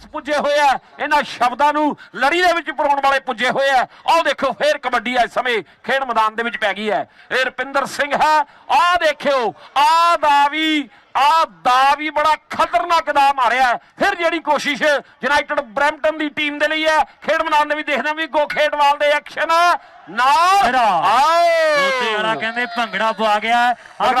Fighters ਪੁੱਜੇ ਹੋਏ ਆ ਇਹਨਾਂ ਸ਼ਬਦਾਂ ਨੂੰ ਲੜੀ ਦੇ ਵਿੱਚ ਪਰੋਣ ਵਾਲੇ ਪੁੱਜੇ ਹੋਏ ਆ। ਆਹ ਦੇਖੋ ਫੇਰ ਕਬੱਡੀ ਇਸ ਸਮੇਂ ਖੇਡ ਮੈਦਾਨ ਦੇ ਵਿੱਚ ਪੈ ਗਈ ਹੈ। ਇਹ ਰੁਪਿੰਦਰ ਸਿੰਘ ਹੈ ਆਹ ਦੇਖਿਓ ਆਹ ਦਾ ਵੀ ਆਹ ਦਾ ਵੀ ਬੜਾ ਖਤਰਨਾਕ ਦਾ ਮਾਰਿਆ। ਫਿਰ ਜਿਹੜੀ ਕੋਸ਼ਿਸ਼ ਯੂਨਾਈਟਿਡ ਬਰੈਂਪਟਨ ਦੀ ਟੀਮ ਦੇ ਲਈ ਹੈ ਖੇਡ ਮੈਦਾਨ ਦੇ ਵੀ ਦੇਖਦੇ ਹਾਂ ਵੀ ਗੋ ਖੇਡਵਾਲ ਦੇ ਐਕਸ਼ਨ ਨਾਲ ਵਾਲਾ ਆਓ ਕਹਿੰਦੇ ਭੰਗੜਾ ਪਵਾ ਗਿਆ ਆ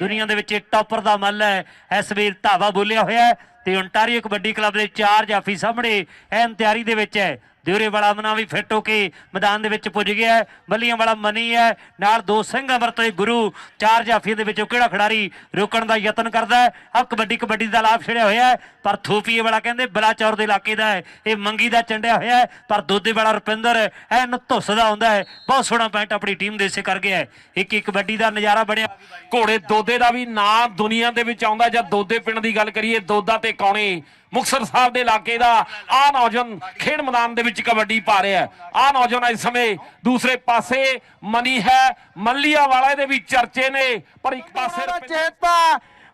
ਦੁਨੀਆ ਦੇ ਵਿੱਚ ਟੌਪਰ ਦਾ ਮੱਲ ਹੈ। ਇਸ ਵੀਰ ਧਾਵਾ ਬੋਲਿਆ ਹੋਇਆ ਹੈ। ਤੇ ਓਨਟਾਰੀਓ ਕਬੱਡੀ ਕਲੱਬ ਦੇ ਚਾਰ ਜਾਫੀ ਸਾਹਮਣੇ ਐਨ ਤਿਆਰੀ ਦੇ ਵਿੱਚ ਹੈ। ਦਿਉਰੇ ਵਾਲਾ ਮਨਾ ਵੀ ਫਿੱਟ ਹੋ ਕੇ ਮੈਦਾਨ ਦੇ ਵਿੱਚ ਪੁੱਜ ਗਿਆ ਬੱਲੀਆਂ ਵਾਲਾ ਮਨੀ ਹੈ। ਨਾਲ ਦੋ ਸਿੰਘ ਅਮਰਤ ਗੁਰੂ ਚਾਰ ਜਾਫੀਆਂ ਦੇ ਵਿੱਚੋਂ ਕਿਹੜਾ ਖਿਡਾਰੀ ਰੋਕਣ ਦਾ ਯਤਨ ਕਰਦਾ ਹੈ? ਆ ਕਬੱਡੀ ਕਬੱਡੀ ਦਾ ਲਾਭ ਛੜਿਆ ਹੋਇਆ ਹੈ, ਪਰ ਥੂਪੀਏ ਵਾਲਾ ਕਹਿੰਦੇ ਬਲਾਚੌਰ ਦੇ ਇਲਾਕੇ ਦਾ ਹੈ। ਇਹ ਮੰਗੀ ਦਾ ਚੰਡਿਆ ਹੋਇਆ ਹੈ, ਪਰ ਦੋਦੇ ਵਾਲਾ ਰੁਪਿੰਦਰ ਐਨ ਧੁੱਸਦਾ ਹੁੰਦਾ ਹੈ। ਬਹੁਤ ਸੋਹਣਾ ਪੁਆਇੰਟ ਆਪਣੀ ਟੀਮ ਦੇ ਹਿੱਸੇ ਕਰ ਗਿਆ ਹੈ। ਇੱਕ ਇੱਕ ਕਬੱਡੀ ਦਾ ਨਜ਼ਾਰਾ ਬਣਿਆ। ਘੋੜੇ ਦੋਦੇ ਦਾ ਵੀ ਨਾਂ ਦੁਨੀਆ ਦੇ ਵਿੱਚ ਆਉਂਦਾ ਜਦ ਦੋਦੇ ਪਿੰਡ ਦੀ ਗੱਲ ਕਰੀਏ, ਦੋਦਾ ਤੇ ਕੌਣੇ ਮੁਕਤਸਰ ਸਾਹਿਬ ਦੇ ਇਲਾਕੇ ਦਾ ਆ ਨੌਜਵਾਨ ਖੇਡ ਮੈਦਾਨ ਦੇ ਵਿੱਚ ਕਬੱਡੀ ਪਾ ਰਿਹਾ ਆ ਨੌਜਵਾਨ ਇਸ ਸਮੇਂ ਦੂਸਰੇ ਪਾਸੇ ਮਨੀ ਹੈ ਮੱਲੀਆ ਵਾਲਾ ਦੇ ਵੀ ਚਰਚੇ ਨੇ ਪਰ ਇੱਕ ਪਾਸੇ ਚੇਤਾ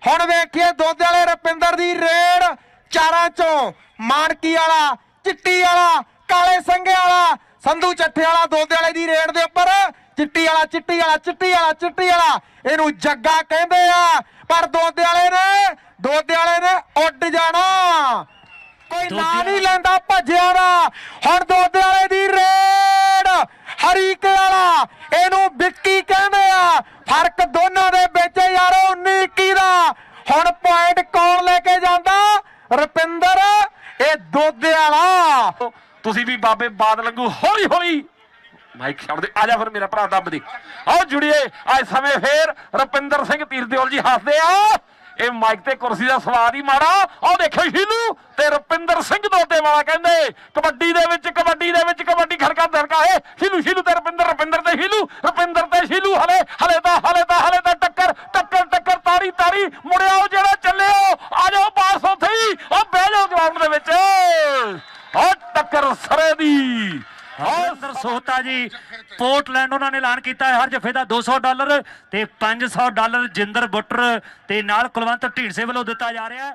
ਹੁਣ ਵੇਖੀਏ ਦੁੱਧ ਵਾਲੇ ਰਪਿੰਦਰ ਦੀ ਰੇਡ ਚਾਰਾਂ ਚੋਂ। ਮਾਨਕੀ ਵਾਲਾ ਚਿੱਟੀ ਵਾਲਾ ਕਾਲੇ ਸੰਘੇ ਵਾਲਾ ਸੰਧੂ ਚੱਠੇ ਵਾਲਾ ਦੁੱਧ ਵਾਲੇ ਦੀ ਰੇਡ ਦੇ ਉੱਪਰ। ਚਿੱਟੀ ਵਾਲਾ ਚਿੱਟੀ ਵਾਲਾ ਚਿੱਟੀ ਵਾਲਾ ਚਿੱਟੀ ਵਾਲਾ। ਇਹਨੂੰ ਜੱਗਾ ਕਹਿੰਦੇ ਆ ਪਰ ਦੁੱਧ ਵਾਲੇ ਨੇ ਦੁੱਧ ਵਾਲੇ ਨੇ ਉੱਡ ਜਾਣਾ। ਕੋਈ ਨਾਂ ਨਹੀਂ ਲੈਂਦਾ ਭੱਜਿਆ ਦਾ। ਹੁਣ ਦੁੱਧ ਵਾਲੇ ਦੀ ਰੇਡ। ਹਰੀਕੇ ਵਾਲਾ ਇਹਨੂੰ ਵਿੱਕੀ ਕਹਿੰਦੇ ਆ। ਫ਼ਰਕ ਦੋਨਾਂ ਦੇ ਵਿੱਚ ਯਾਰੋ 19 21 ਦਾ। ਹੁਣ ਪੁਆਇੰਟ ਕੌਣ ਲੈ ਕੇ ਜਾਂਦਾ? ਰੁਪਿੰਦਰ ਇਹ ਦੁੱਧ ਵਾਲਾ। ਤੁਸੀਂ ਵੀ ਬਾਬੇ ਬਾਦ ਲੰਗੂ ਹੌਲੀ ਹੌਲੀ ਮਾਈਕ ਛੱਡ ਦੇ ਆ ਜਾ ਫਿਰ ਮੇਰਾ ਭਰਾ ਦੱਬ ਦੇ। ਆਓ ਜੁੜੀਏ ਅੱਜ ਸਮੇਂ ਫੇਰ ਰੁਪਿੰਦਰ ਸਿੰਘ ਤੀਰਦਿਓਲ ਜੀ ਹੱਸਦੇ ਆ। ਇਹ ਮਾਈਕ ਤੇ ਕੁਰਸੀ ਦਾ ਸਵਾਦ ਹੀ ਮਾੜਾ। ਉਹ ਦੇਖੋ ਸ਼ੀਲੂ ਤੇ ਰੁਪਿੰਦਰ ਸਿੰਘ ਦੋਤੇ ਵਾਲਾ ਕਹਿੰਦੇ, ਕਬੱਡੀ ਦੇ ਵਿੱਚ, ਕਬੱਡੀ ਦੇ ਵਿੱਚ, ਕਬੱਡੀ ਖੜਕਾ ਦਰਕਾ ਹੈ ਸ਼ੀਲੂ ਸ਼ੀਲੂ ਤੇ ਰੁਪਿੰਦਰ ਰੁਪਿੰਦਰ ਤੇ ਸ਼ੀਲੂ, ਰੁਪਿੰਦਰ ਤੇ ਸ਼ੀਲੂ। ਹਲੇ ਹਲੇ ਤਾਂ ਹਲੇ ਤਾਂ ਹਲੇ ਤਾਂ ਟੱਕਰ ਟੱਕਰ ਟੱਕਰ, ਤਾਰੀ ਤਾਰੀ। ਮੁੜਿਆ ਉਹ ਜਿਹੜਾ ਚੱਲਿਓ ਆ ਜਾਓ ਪਾਸ ਉੱਥੇ ਹੀ। ਉਹ ਬਹਿ ਜਾਓ ਗਰਾਊਂਡ ਦੇ ਵਿੱਚ। ਉਹ ਟੱਕਰ ਸਰੇ ਦੀ। ਹਰਿੰਦਰ ਸੋਹਤਾ ਜੀ ਪੋਰਟਲੈਂਡ ਉਹਨਾਂ ਨੇ ਐਲਾਨ ਕੀਤਾ ਹੈ ਹਰ ਜਫੇ ਦਾ 200 ਡਾਲਰ ਤੇ 500 ਡਾਲਰ ਜਿੰਦਰ ਬੁੱਟਰ ਤੇ ਨਾਲ ਕੁਲਵੰਤ ਢੀਂਡਸੇ ਵੱਲੋਂ ਦਿੱਤਾ ਜਾ ਰਿਹਾ ਹੈ।